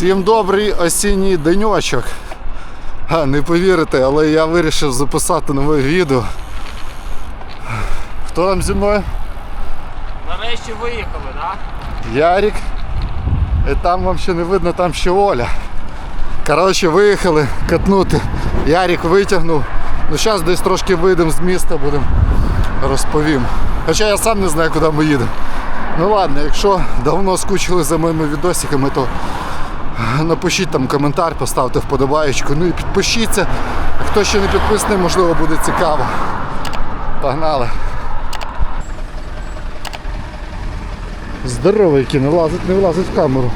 Всім добрий осінній деньочок. А, не повірите, але я вирішив записати нове відео. Хто там зі мною? Нарешті виїхали, так? Ярик. І там вам ще не видно, там ще Оля. Коротше, виїхали катнути. Ярик витягнув. Ну зараз десь трошки вийдемо з міста, будемо розповім. Хоча я сам не знаю, куди ми їдемо. Ну ладно, якщо давно скучили за моїми відосиками, то напишіть там коментар, поставте вподобаєчку. Ну і підпишіться. А хто ще не підписаний, можливо, буде цікаво. Погнали. Здоровий який, не влазить, не влазить в камеру.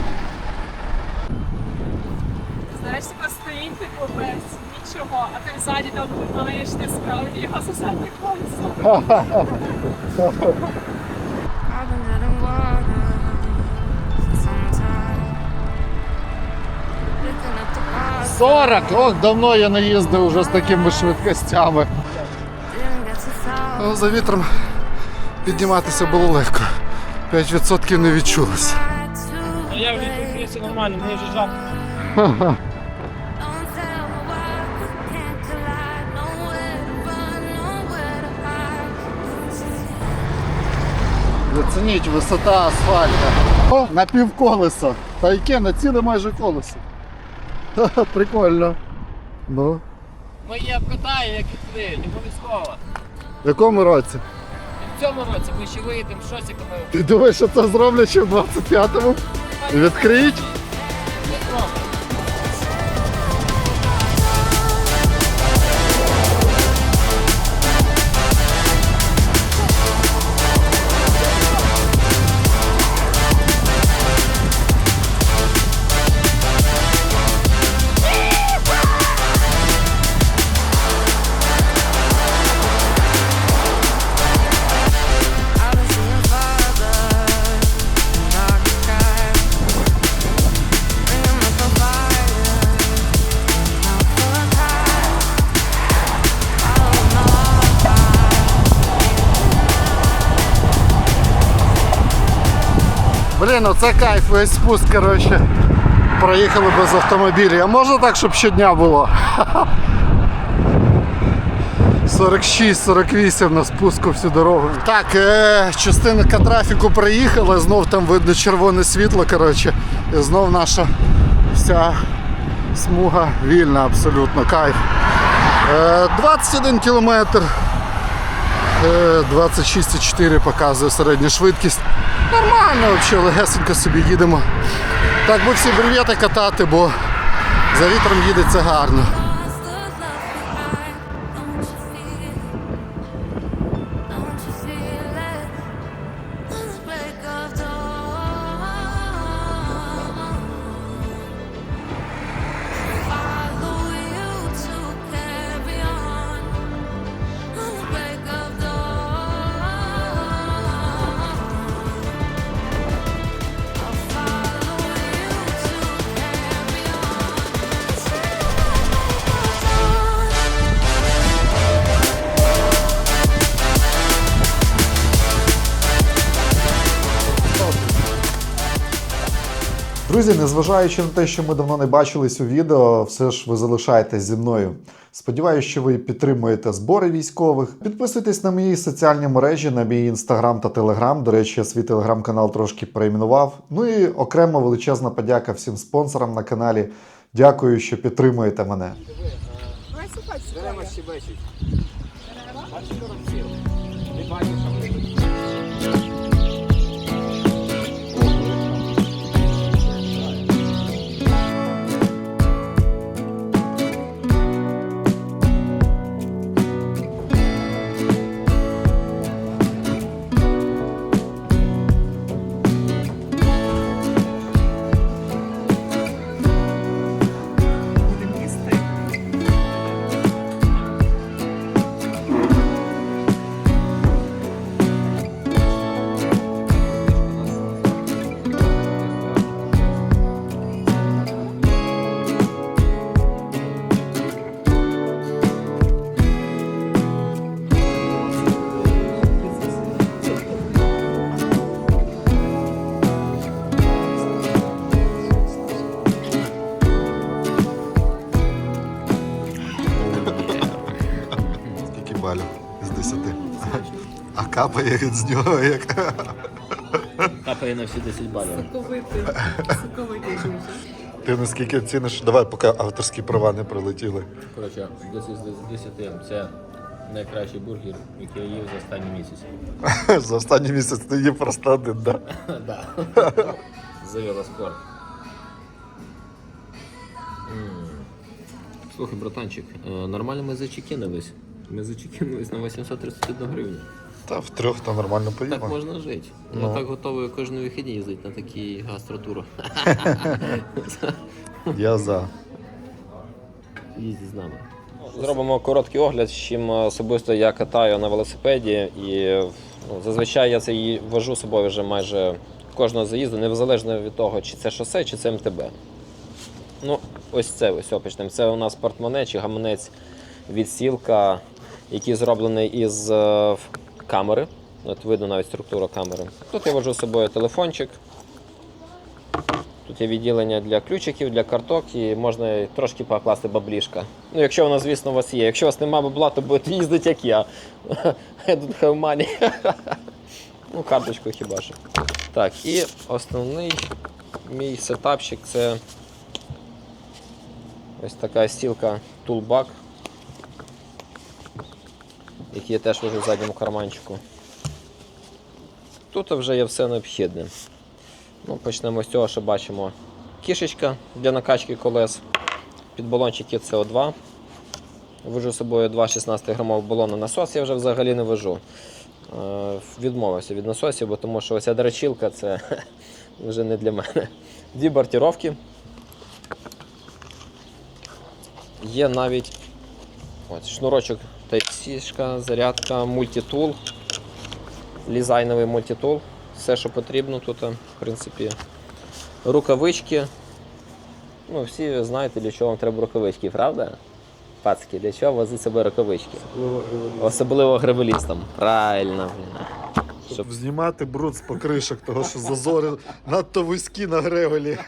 Знаєш, така стоїть типу без нічого, а ти ззаді там ти справді його сосати колесо. 40! Ох, давно я не їздив вже з такими швидкостями. Ну, за вітром підніматися було легко. 5% не відчулося. Я тут все нормально, мені вже жарко. Зацініть висота асфальту. О, на півколеса. Та яке, на ціле майже колесо. Ха-ха, Прикольно. Ну, Моє катає, як і ти, обов'язково. в якому році? І в цьому році ми ще виїдемо з шосиками. Ти думаєш, що це зроблять ще в 25-му? Відкриють? Не трохи. Блін, ну це кайф, весь спуск, коротше. Проїхали без автомобілів. А можна так, щоб щодня було? 46-48 на спуску всю дорогу. Так, е, частинка трафіку проїхала, знов там видно червоне світло, коротше. І знов наша вся смуга вільна, абсолютно кайф. Е, 21 кілометр. Е, 26,4 показує середня швидкість. Нормально взагалі, легесенько собі їдемо. Так би всі бревєти катати, бо за вітром їдеться гарно. Друзі, незважаючи на те, що ми давно не бачились у відео, все ж ви залишаєтесь зі мною. Сподіваюсь, що ви підтримуєте збори військових. Підписуйтесь на мої соціальні мережі, на мій інстаграм та телеграм. До речі, я свій телеграм-канал трошки перейменував. Ну і окремо величезна подяка всім спонсорам на каналі. Дякую, що підтримуєте мене. Давай слухати Дерева капає з нього як. Капає на всі 10 балів. Соковитий. Соковитий дуже. Ти наскільки ціниш? Давай, поки авторські права не прилетіли. Коротше, 10 з 10 це найкращий бургер, який я їв за останній місяць. За останній місяць ти їв просто один, да? Да. Завела спорт. Слухай, братанчик, е, нормально ми зачекінились. Ми зачекінились на 831 гривню. Та в трьох то нормально Так можна жити. Ну. Я так готовий кожен вихідні їздити на такі гастротури. Я за. Їздіть з нами. Зробимо короткий огляд, з чим особисто я катаю на велосипеді. І ну, зазвичай я це її вожу з собою вже майже кожного заїзду, незалежно від того, чи це шосе, чи це МТБ. Ну, ось це ось опічним. Це у нас портмоне чи гаманець від сілка, який зроблений із е, камери. От видно навіть структуру камери. Тут я вожу з собою телефончик. Тут є відділення для ключиків, для карток і можна трошки покласти баблішка. Ну, якщо воно, звісно, у вас є. Якщо у вас немає бабла, то будете їздити як я. I don't have money. ну, карточку хіба що. Так, і основний мій сетапчик це ось така стілка Toolbag, який я теж вожу в задньому карманчику. Тут вже є все необхідне. Ну, почнемо з цього, що бачимо. Кішечка для накачки колес. Під балончики СО2. Вожу з собою 2 16 грамових балони насос, я вже взагалі не вожу. Е, Відмовився від насосів, бо тому що оця драчілка це вже не для мене. Дві бортіровки. Є навіть ось, шнурочок Type-C, зарядка, мультитул, лізайновий мультитул. Все, що потрібно тут, в принципі, рукавички. Ну, всі знаєте, для чого вам треба рукавички, правда? Пацки, для чого возити з собою рукавички? Особливо гребелістам. Правильно, блін. Щоб знімати бруд з покришок, того що зазори надто вузькі на гревелі.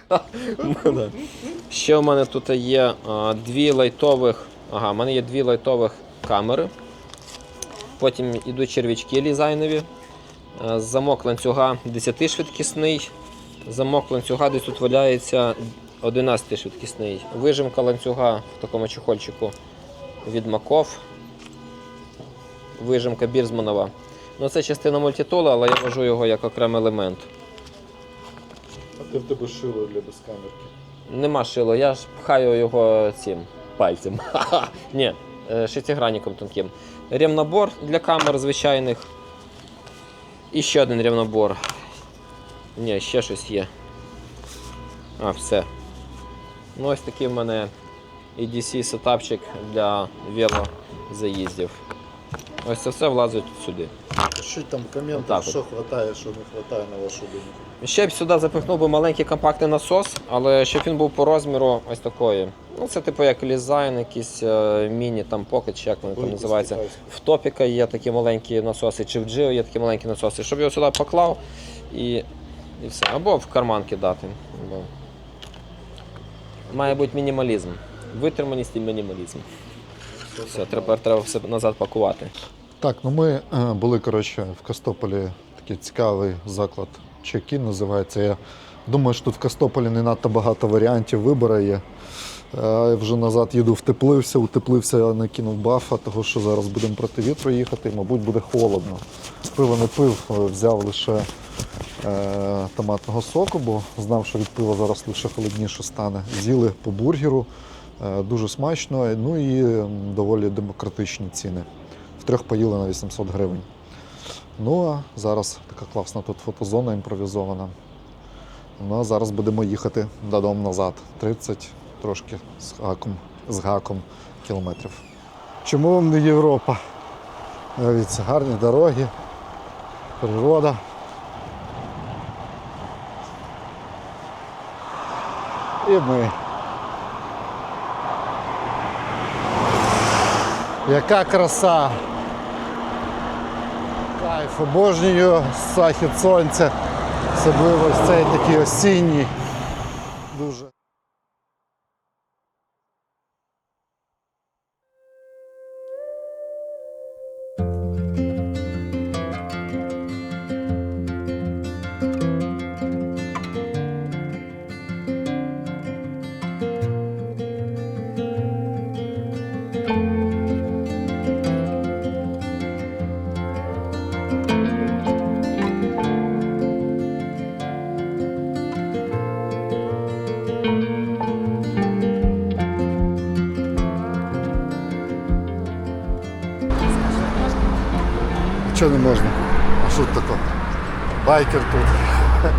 Ще у мене тут є а, дві лайтових. Ага, у мене є дві лайтових камери. Потім йдуть черв'ячки лізайнові. Е, Замок ланцюга 10 швидкісний. Замок ланцюга десь тут валяється 11 швидкісний. Вижимка ланцюга в такому чехольчику від Маков. Вижимка Бірзманова. Ну, це частина мультитула, але я вважу його як окремий елемент. А ти в тебе шило для безкамерки. Нема шило, я ж пхаю його цим пальцем. Ні, шестигранником тонким. Рівнобор для камер звичайних. І ще один рівнобор. Ні, ще щось є. А, все. Ну, ось такий в мене EDC сетапчик для велозаїздів. Ось це все влазить сюди. Пишіть там в коментах, що вистачає, що не вистачає на вашу думку. Ще б сюди запихнув би маленький компактний насос, але щоб він був по розміру ось такої. Ну, це типу як лізайн, якийсь е, міні там покет, чи як вони там називаються. В топіка є такі маленькі насоси, чи в Джио є такі маленькі насоси, щоб його сюди поклав і, і все. Або в карман кидати. Бо... Має бути мінімалізм. Витриманість і мінімалізм. Все, тепер треба все назад пакувати. Так, ну ми е, були коротше, в Костополі такий цікавий заклад чекін називається. Я думаю, що тут в Костополі не надто багато варіантів вибору є. Е, Вже назад їду втеплився, утеплився, накинув бафа, того що зараз будемо проти вітру їхати, і, мабуть, буде холодно. Пиво не пив, е, взяв лише е, томатного соку, бо знав, що від пива зараз лише холодніше стане. З'їли по бургеру, е, дуже смачно, ну і доволі демократичні ціни. Втрьох поїли на 800 гривень. Ну а зараз така класна тут фотозона імпровізована. Ну а зараз будемо їхати додому назад. 30 трошки з гаком, з гаком кілометрів. Чому вам не Європа? Дивіться, гарні дороги, природа. І ми. Яка краса! Кайф, обожнюю захід сонця, особливо ось цей такий осінній. Нічого не можна. А що таке? Байкер тут.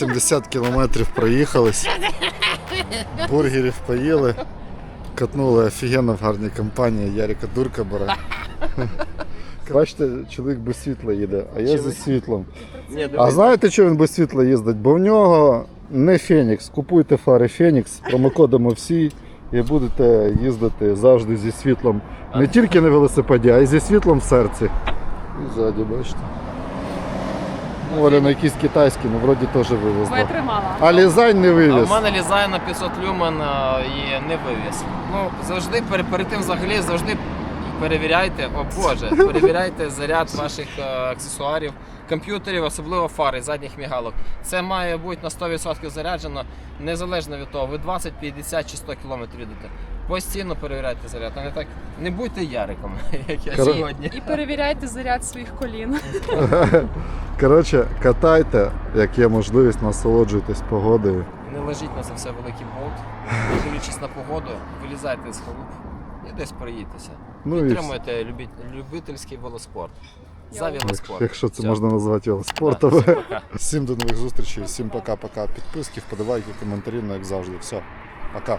70 кілометрів проїхались, бургерів поїли, катнули офігенно в гарній компанії, Ярика Дурка бере. Бачите, чоловік без світла їде, а я зі світлом. А знаєте, що він без світла їздить? Бо в нього не Фенікс. Купуйте фари Фенікс, промокодом всі і будете їздити завжди зі світлом. Не тільки на велосипеді, а й зі світлом в серці. І ззаді, бачите. Оля на якийсь китайський, ну вроді теж вивезла. Витримала. А лізань не А вивіз. в мене лізає на 500 люмен а, і не вивіз. Ну, завжди перед, перед тим взагалі завжди перевіряйте, о Боже, перевіряйте заряд ваших е, аксесуарів, комп'ютерів, особливо фари, задніх мігалок. Це має бути на 100% заряджено, незалежно від того, ви 20, 50 чи 100 км їдете. Постійно перевіряйте заряд, а не так. Не будьте яриком, як я Кор- сьогодні. І перевіряйте заряд своїх колін. Коротше, катайте, як є можливість, насолоджуйтесь погодою. Не лежіть на це все великий болт, не дивлячись на погоду, вилізайте з халуп і десь проїдьтеся. Ну і Підтримуйте любі- любительський велоспорт. За Йоу. велоспорт. Якщо це Все. можна назвати велоспортом. Да. Всім до нових зустрічей, всім пока-пока. Підписки, вподобайки, коментарі, ну як завжди. Все, пока.